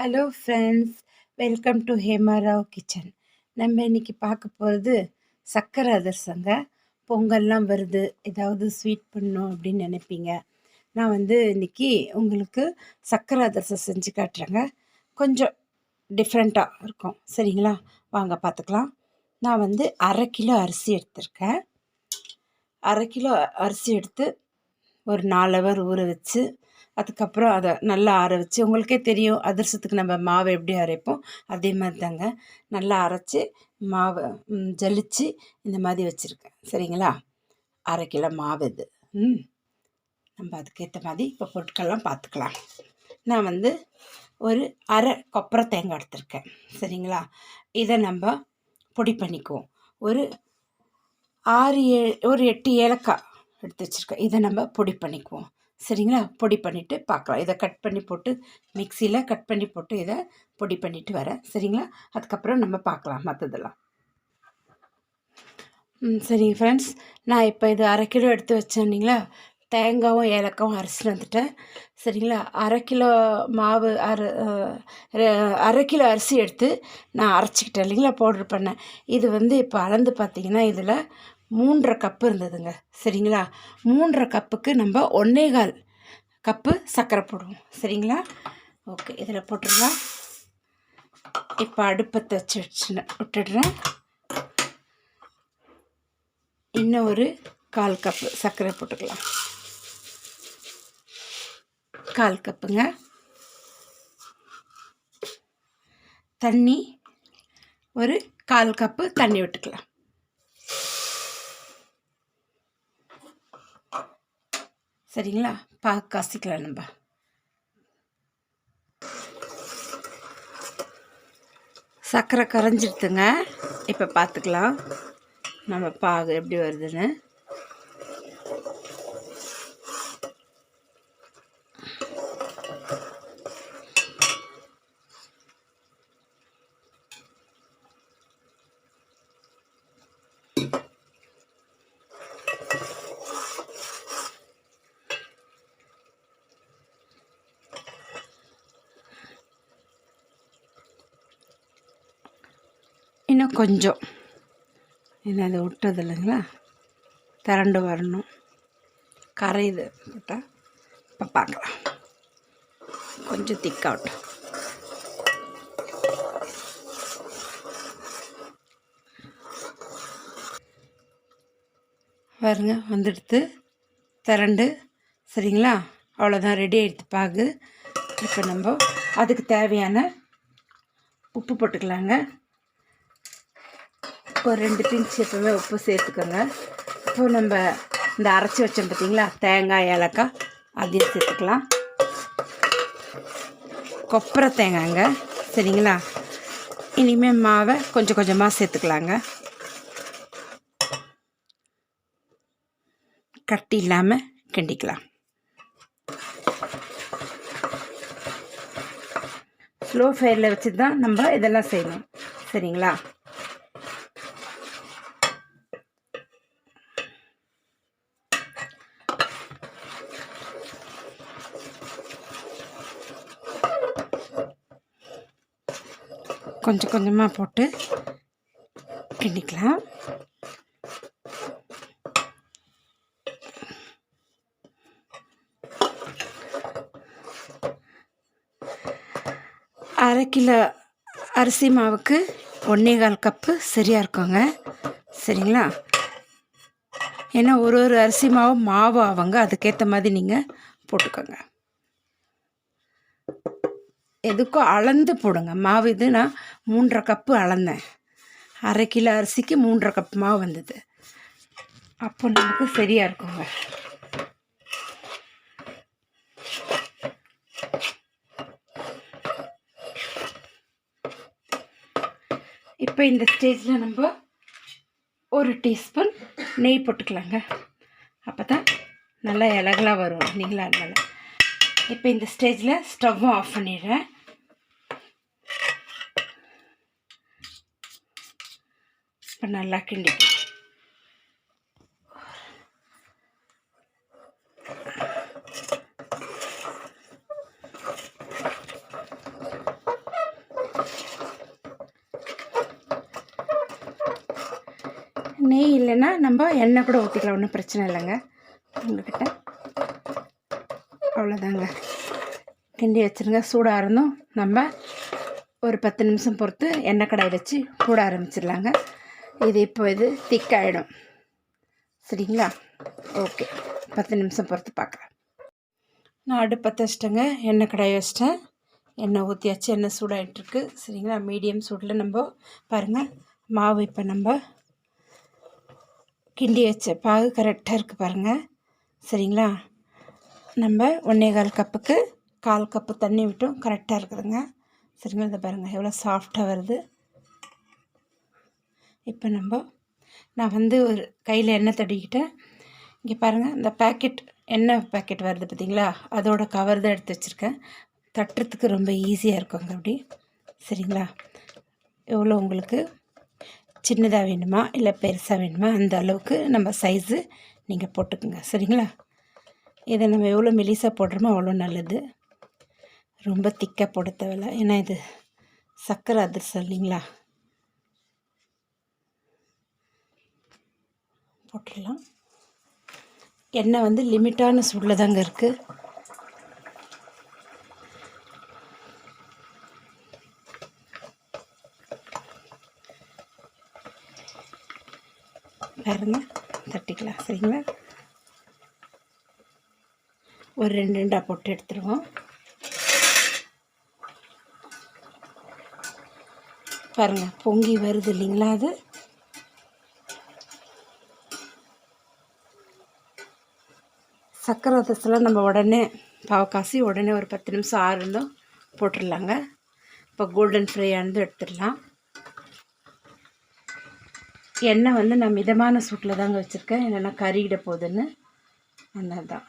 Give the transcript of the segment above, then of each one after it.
Hello friends welcome to Hemarao kitchen நம்ம இன்றைக்கி பார்க்க போகிறது சக்கரை அதிரசங்க. பொங்கல்லாம் வருது. ஏதாவது ஸ்வீட் பண்ணணும் அப்படின்னு நினைப்பீங்க. நான் வந்து இன்னைக்கு உங்களுக்கு சக்கரை அதிரசம் செஞ்சு காட்டுறேங்க. கொஞ்சம் டிஃப்ரெண்ட்டாக இருக்கும். சரிங்களா? வாங்க பார்த்துக்கலாம். நான் வந்து அரை கிலோ அரிசி எடுத்திருக்கேன். அரை கிலோ அரிசி எடுத்து ஒரு நாலு ஹவர் ஊற வச்சு அதுக்கப்புறம் அதை நல்லா ஆற வச்சு உங்களுக்கே தெரியும் அதிரசத்துக்கு நம்ம மாவை எப்படி அரைப்போம். அதே மாதிரி தாங்க நல்லா அரைச்சி மாவை ஜலித்து ஜலிச்சு இந்த மாதிரி வச்சுருக்கேன். சரிங்களா? அரை கிலோ மாவு இது. ம். நம்ம அதுக்கேற்ற மாதிரி இப்போ பொருட்கள்லாம் பார்த்துக்கலாம். நான் வந்து ஒரு அரை கொப்பரை தேங்காய் எடுத்திருக்கேன். சரிங்களா? இதை நம்ம பொடி பண்ணிக்குவோம். ஒரு ஆறு ஏ ஒரு எட்டு ஏலக்காய் எடுத்து வச்சுருக்கேன். இதை நம்ம பொடி பண்ணிக்குவோம். சரிங்களா? பொடி பண்ணிவிட்டு பார்க்கலாம் இதை கட் பண்ணி போட்டு மிக்சியில் கட் பண்ணி போட்டு இதை பொடி பண்ணிட்டு வரேன் சரிங்களா? அதுக்கப்புறம் நம்ம பார்க்கலாம் மற்றதெல்லாம் ம் சரிங்க ஃப்ரெண்ட்ஸ் நான் இப்போ இது அரை கிலோ எடுத்து வச்சேன்னிங்களா தேங்காயும் ஏலக்காவும் அரைச்சிட்டு வந்துட்டேன். சரிங்களா? அரை கிலோ மாவு அரை அரை கிலோ அரிசி எடுத்து நான் அரைச்சிக்கிட்டேன் இல்லைங்களா? பவுட்ரு பண்ணேன். இது வந்து இப்போ அளந்து பார்த்தீங்கன்னா இதில் மூன்றரை கப்பு இருந்ததுங்க. சரிங்களா? மூன்றரை கப்புக்கு நம்ம ஒன்னேகால் கப்பு சர்க்கரை போடுவோம். சரிங்களா? ஓகே இதில் போட்டுடலாம். இப்போ அடுப்பத்தை வச்சு வச்சு விட்டுடுறேன். இன்னும் ஒரு கால் கப்பு சர்க்கரை போட்டுக்கலாம். கால் கப்புங்க. தண்ணி ஒரு கால் கப்பு தண்ணி விட்டுக்கலாம். சரிங்களா? பா காசிக்கலாம் நம்ம. சர்க்கரை கரைஞ்சிடுத்துங்க இப்போ பார்த்துக்கலாம் நம்ம பாகு எப்படி வருதுன்னு. இன்னும் கொஞ்சம். என்ன அதை விட்டது இல்லைங்களா? திரண்டு வரணும். கரையுது. போட்டால் இப்போ பார்க்கலாம். கொஞ்சம் திக்காகட்டும் பாருங்க வந்துடுத்து. திரண்டு. சரிங்களா? அவ்வளோதான் ரெடி ஆகிடுத்து பாகு. இப்போ நம்ம அதுக்கு தேவையான உப்பு போட்டுக்கலாங்க. ஒரு ரெண்டு பிஞ்ச் எப்பவுமே உப்பு சேர்த்துக்கோங்க. இப்போது நம்ம இந்த அரைச்சி வச்சோம் பார்த்தீங்களா? தேங்காய் ஏலக்காய் அதையும் சேர்த்துக்கலாம். கொப்பரை தேங்காய்ங்க. சரிங்களா? இனிமேல் மாவை கொஞ்சம் கொஞ்சமாக சேர்த்துக்கலாங்க. கட்டி இல்லாமல் கிண்டிக்கலாம். ஸ்லோ ஃபயரில் வச்சு தான் நம்ம இதெல்லாம் செய்யணும். சரிங்களா? கொஞ்சம் கொஞ்சமாக போட்டு பின்னிக்கலாம் அரை கிலோ அரிசி மாவுக்கு ஒன்றே கால் கப்பு சரியாக இருக்குங்க. சரிங்களா? ஏன்னா ஒரு ஒரு அரிசி மாவு மாவு ஆவாங்க. அதுக்கேற்ற மாதிரி நீங்கள் போட்டுக்கோங்க. எதுக்கும் அளந்து போடுங்க. மாவு இது நான் மூன்றரை கப்பு அளந்தேன். அரை கிலோ அரிசிக்கு மூன்றரை கப் மாவு வந்தது. அப்போ நமக்கு சரியாக இருக்குங்க. இப்போ இந்த ஸ்டேஜில் நம்ம ஒரு டீஸ்பூன் நெய் போட்டுக்கலாங்க. அப்போ தான் நல்லா இலகலாக வரும். இல்லைங்களா இருந்தாலும். இப்போ இந்த ஸ்டேஜில் ஸ்டவ்வும் ஆஃப் பண்ணிடுறேன். இப்போ நல்லா கிண்டி. நெய் இல்லைன்னா நம்ம எண்ணெய் கூட ஊற்றிக்கலாம் ஒன்றும் பிரச்சனை இல்லைங்க. உங்கள்கிட்ட அவ்வளோதாங்க. கிண்டி வச்சுருங்க சூடாக இருந்தும் நம்ம ஒரு பத்து நிமிஷம் பொறுத்து எண்ணெய் கடாய் வச்சு கூட ஆரம்பிச்சிடலாங்க. இது இப்போ இது திக்காயிடும். சரிங்களா? ஓகே. பத்து நிமிஷம் பொறுத்து பார்க்குறேன் நான் அடுப்பு பற்ற வச்சிட்டேங்க எண்ணெய் கடாய் வச்சிட்டேன். எண்ணெய் ஊற்றியாச்சு எண்ணெய் சூடாகிட்டுருக்கு சரிங்களா? மீடியம் சூடில் நம்ம பாருங்கள் மாவு இப்போ நம்ம கிண்டி வச்ச பாகு கரெக்டாக இருக்குது பாருங்கள் சரிங்களா? நம்ம ஒன்றே கால் கப்புக்கு கால் கப்பு தண்ணி விட்டும். கரெக்டாக இருக்குதுங்க. சரிங்களா இதை பாருங்கள் எவ்வளோ சாஃப்டாக வருது. இப்போ நம்ம நான் வந்து ஒரு கையில் எண்ணெய் தடிக்கிட்டேன் இங்கே பாருங்கள் இந்த பேக்கெட் எண்ணெய் பேக்கெட் வருது பார்த்தீங்களா அதோட கவர் தான் எடுத்து வச்சுருக்கேன். தட்டுறதுக்கு ரொம்ப ஈஸியாக இருக்குங்க அப்படி. சரிங்களா? எவ்வளோ உங்களுக்கு சின்னதாக வேணுமா இல்லை பெருசாக வேணுமா அந்த அளவுக்கு நம்ம சைஸு நீங்கள் போட்டுக்குங்க. சரிங்களா? இதை நம்ம எவ்வளோ மெலிசாக போடுறோமோ அவ்வளோ நல்லது. ரொம்ப திக்காக போட தேவையில்ல ஏன்னா இது சர்க்கரை அதிர்சம் இல்லைங்களா? போட்டுடலாம். எண்ணெய் வந்து லிமிட்டான சூடில் தாங்க இருக்குது பாருங்க தட்டிக்கலாம். சரிங்களா? ஒரு ரெண்டு ரெண்டாக போட்டு எடுத்துருவோம். பாருங்கள் பொங்கி வருது இல்லைங்களா அது? சக்கரை ரசத்தில் நம்ம உடனே பாவக்காசி உடனே ஒரு பத்து நிமிஷம் ஆறுந்தும் போட்டுடலாங்க இப்போ கோல்டன் ஃப்ரை ஆனதும் எடுத்துடலாம். எண்ணெய் வந்து நான் மிதமான சூட்டில் தாங்க வச்சுருக்கேன். என்னென்னா கறிகிட போகுதுன்னு. அந்த தான்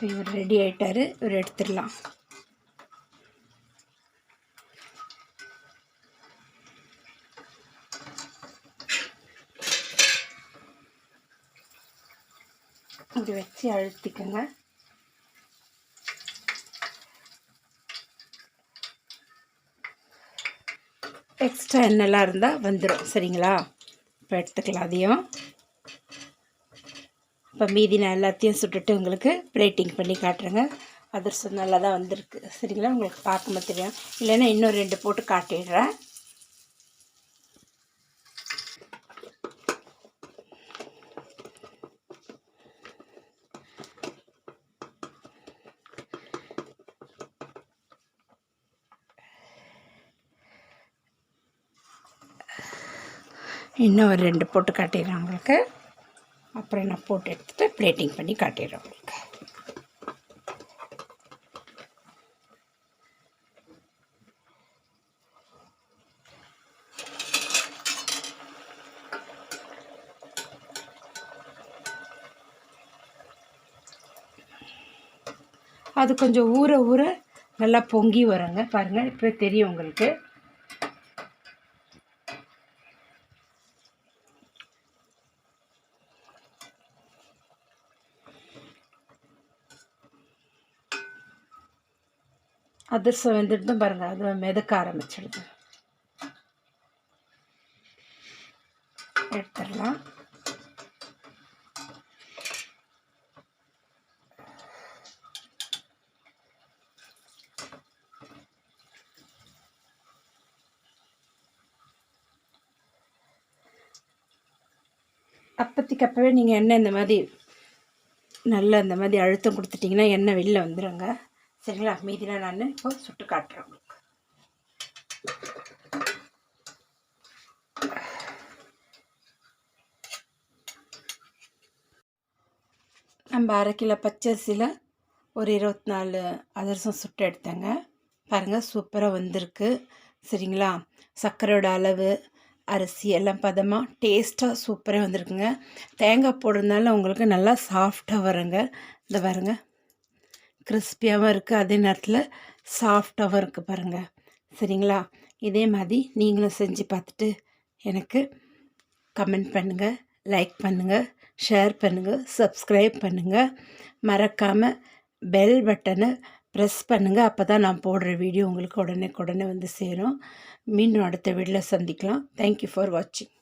இப்போ இவர் ரெடி ஆகிட்டாரு இவர் எடுத்துடலாம். இப்படி வச்சு அழுத்திக்கோங்க. எக்ஸ்ட்ரா எண்ணெய்லாம் இருந்தால் வந்துடும் சரிங்களா? இப்போ எடுத்துக்கலாம் அதையும். இப்போ மீதி நான் எல்லாத்தையும் சுட்டுட்டு உங்களுக்கு பிளேட்டிங் பண்ணி காட்டுறேங்க. அதிரசம் நல்லா தான் வந்திருக்கு. சரிங்களா? உங்களுக்கு பார்க்கும்போது தெரியும். இல்லைன்னா இன்னும் ரெண்டு போட்டு காட்டிடுறேன். இன்னும் ஒரு ரெண்டு போட்டு காட்டிடுறேன் உங்களுக்கு. அப்புறம் நான் போட்டு எடுத்துகிட்டு பிளேட்டிங் பண்ணி காட்டிடுறேன் உங்களுக்கு. அது கொஞ்சம் ஊற ஊற நல்லா பொங்கி வருங்க. பாருங்கள் இப்போ தெரியும் உங்களுக்கு. அதிர்சம் வெந்துட்டு பாருங்கள் அது மிதக்க ஆரம்பிச்சிடுது எடுத்துடலாம் அப்பத்திக்கு அப்போவே நீங்கள் எண்ணெய் இந்த மாதிரி நல்லா இந்த மாதிரி அழுத்தம் கொடுத்துட்டிங்கன்னா எண்ணெய் வெளில வந்துடுங்க சரிங்களா? மீதிலாம் நான் இப்போ சுட்டு காட்டுறேன் உங்களுக்கு. நம்ம அரை கிலோ பச்சரிசியில் ஒரு இருபத்தி நாலு அதிரசம் சுட்டு எடுத்தேங்க. பாருங்கள் சூப்பராக வந்திருக்கு. சரிங்களா? சர்க்கரையோட அளவு அரிசி எல்லாம் பதமாக டேஸ்ட்டாக சூப்பராக வந்திருக்குங்க. தேங்காய் போடுறதுனால உங்களுக்கு நல்லா சாஃப்டாக வருங்க. இந்த பாருங்கள் கிறிஸ்பியாகவும் இருக்குது அதே நேரத்தில் சாஃப்டாகவும் இருக்குது பாருங்கள் சரிங்களா? இதே மாதிரி நீங்களும் செஞ்சு பார்த்துட்டு எனக்கு கமெண்ட் பண்ணுங்கள் லைக் பண்ணுங்கள் ஷேர் பண்ணுங்கள் சப்ஸ்கிரைப் பண்ணுங்கள் மறக்காமல் பெல் பட்டனை ப்ரெஸ் பண்ணுங்கள் அப்போ தான் நான் போடுற வீடியோ உங்களுக்கு உடனே உடனே வந்து சேரும். மீண்டும் அடுத்த வீடியோவில் சந்திக்கலாம். தேங்க்யூ ஃபார் வாட்சிங்